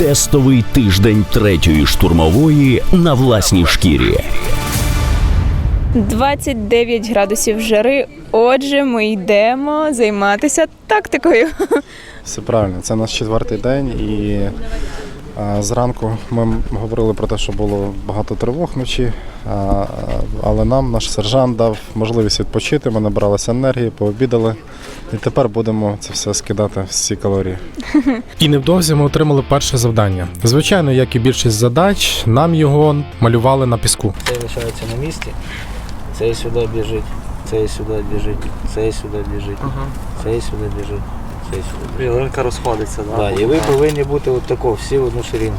Тестовий тиждень третьої штурмової на власній шкірі. 29 градусів жари. Отже, ми йдемо займатися тактикою. Все правильно, це наш четвертий день, і зранку ми говорили про те, що було багато тривог вночі, але нам наш сержант дав можливість відпочити. Ми набралися енергії, пообідали, і тепер будемо це все скидати всі калорії. І невдовзі ми отримали перше завдання. Звичайно, як і більшість задач, нам його малювали на піску. Цей лишається на місці, цей сюди біжить, цей сюди біжить, цей сюди біжить, цей сюди біжить, цей сюди біжить. Ялинка розходиться, да? Да, і ви повинні бути от тако, всі в одну ширину.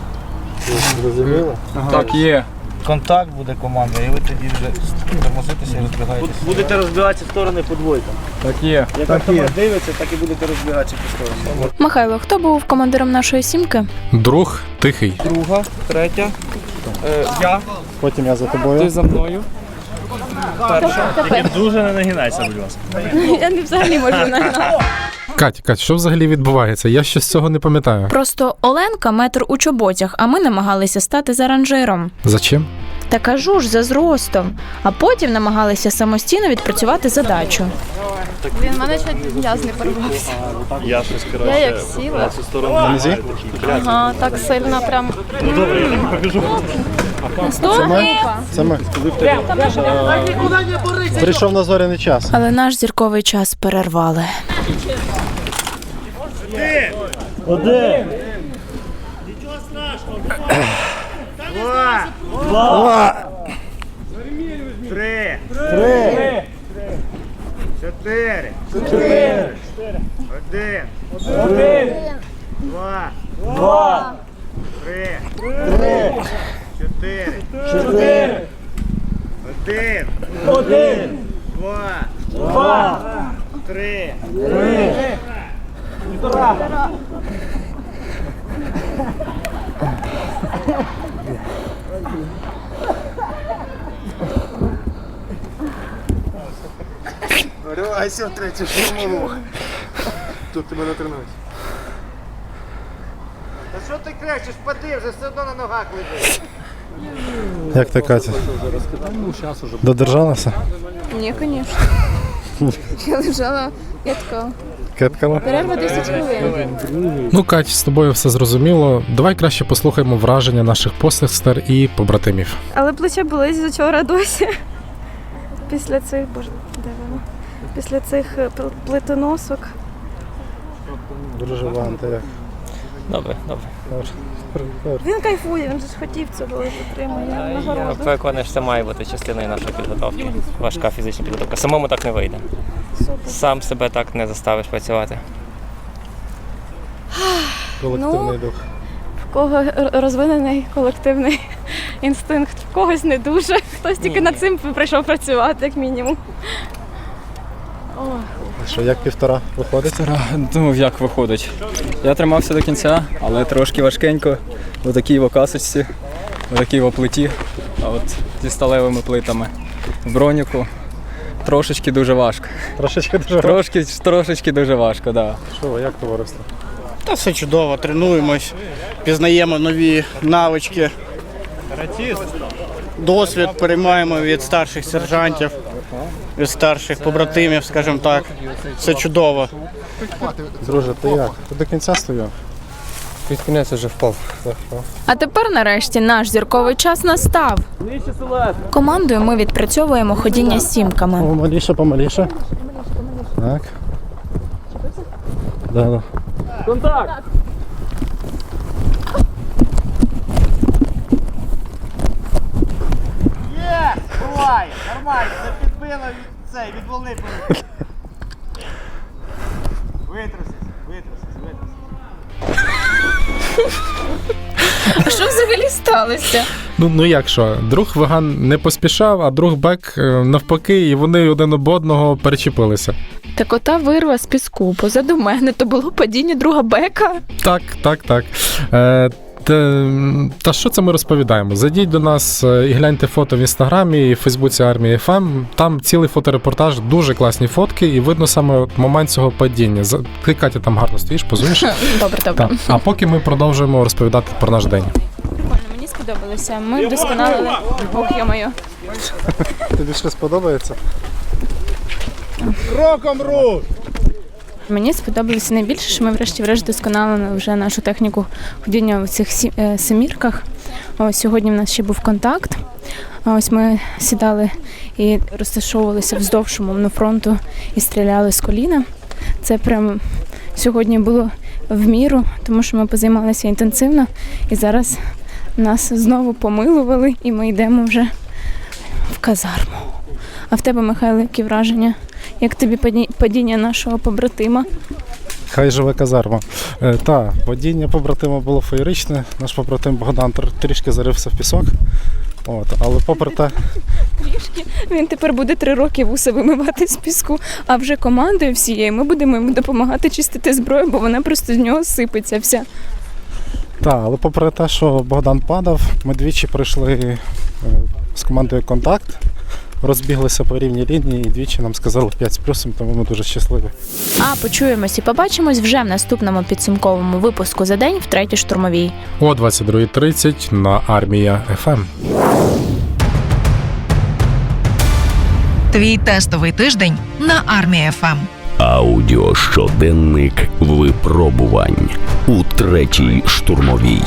Зрозуміло? Так, є. Контакт буде команда, і ви тоді вже тормозитеся і розбігаєтеся. Будете розбігатися в сторони по двойкам. Так є. Як автомат дивиться, так і будете розбігатися по сторонам. Михайло, хто був командиром нашої сімки? Друг тихий. Друга, третя. Е, я, Потім я за ти тобою. за мною. Дуже не нагинайся, будь ласка. Я не взагалі можу на Кать, Кать, що взагалі відбувається? Я ще з цього не пам'ятаю. Просто Оленка метр у чоботях, а ми намагалися стати за ранжиром. За чим? Та кажу ж за зростом. А потім намагалися самостійно відпрацювати задачу. Він мене ще м'яз не порвався. Я як сіла. Ага, так сильно прям. Це ми? Це ми. Прийшов на зоряний час. Але наш зірковий час перервали. Один! Один! Нічого страшного, давай! Два! Два! Три! Три! Чотири! Чотири! Один! Один! Два! Два! Три! Три! Чотири! Чотири! Один! Один! Два! Два! Три! Три! Що ти кричиш? Пади вже, все одно на ногах лежиш. Як ти, Катя? Додержалася? Ні, звісно. Я лежала, я така. Кеткала? Перерва 10 хвилин. Ну, Кать, з тобою все зрозуміло. Давай краще послухаємо враження наших посестер і побратимів. Але плече болить з вчора досі. Після цих, боже, де воно? Після цих е, плитоносок. Дуже ванта як. Добре, добре. Він кайфує, він же ж хотів цього і отримує нагороду. Переконаний, що це має бути частиною нашої підготовки. Важка фізична підготовка. Самому так не вийде. Сам себе так не заставиш працювати. Колективний дух. В кого розвинений колективний інстинкт, в когось не дуже. Хтось тільки над цим прийшов працювати, як мінімум. Що, як півтора виходить? Півтора, Ну, як виходить? Я тримався до кінця, але трошки важкенько. В такій вокасочці, в такій оплиті, а от зі сталевими плитами. В броніку трошечки дуже важко. Трошечки дуже Трошки, трошечки дуже важко, так. Да. Що, як товариство? Та все чудово, тренуємось, пізнаємо нові навички. Досвід переймаємо від старших сержантів, від старших побратимів, скажімо так. Все чудово. Друже, ти як? Ти до кінця стояв? Під кінець вже впав. А тепер, нарешті, наш зірковий час настав. Командою ми відпрацьовуємо ходіння сімками. Помаліше, помаліше. Так. Да, да. Є! Буває! Нормально, це підбило від цей, від волни полетів. Витрусись, витрусись, витрусись. А що взагалі сталося? Ну, ну як що, друг веган не поспішав, а друг бек е, навпаки, і вони один об одного перечепилися. Так ота вирва з піску позаду мене то було падіння друга бека. Так, так, так. Е, Та, та що це ми розповідаємо? Зайдіть до нас е, і гляньте фото в інстаграмі і в Фейсбуці армії ФМ. Там цілий фоторепортаж, дуже класні фотки, і видно саме момент цього падіння. Ти, Катя, там гарно стоїш, позуєш. Добре, добре. Так. А поки ми продовжуємо розповідати про наш день. Прикольно, мені сподобалося. Ми вдосконалили. Ох, я Тобі щось подобається? Мені сподобалося найбільше, що ми врешті-решт досконалили вже нашу техніку ходіння в цих е, семірках. Ось сьогодні в нас ще був контакт. Ось ми сідали і розташовувалися вздовж умовно фронту і стріляли з коліна. Це прям сьогодні було в міру, тому що ми позаймалися інтенсивно і зараз нас знову помилували, і ми йдемо вже в казарму. А в тебе, Михайло, які враження? Як тобі падіння нашого побратима? Хай живе казарма. Е, та, водіння побратима було феєричне. Наш побратим Богдан трішки зарився в пісок. От, але попри те, Трішки. Він тепер буде три роки вуса вимивати з піску, а вже командою всією ми будемо йому допомагати чистити зброю, бо вона просто з нього сипеться вся. та, але попри те, що Богдан падав, ми двічі пройшли е, з командою контакт, розбіглися по рівній лінії і двічі нам сказали 5 з плюсом, тому ми дуже щасливі. А почуємось і побачимось вже в наступному підсумковому випуску за день в третій штурмовій. О 22.30 на армія ФМ. Твій тестовий тиждень на армії ФМ. Аудіощоденник випробувань у третій штурмовій.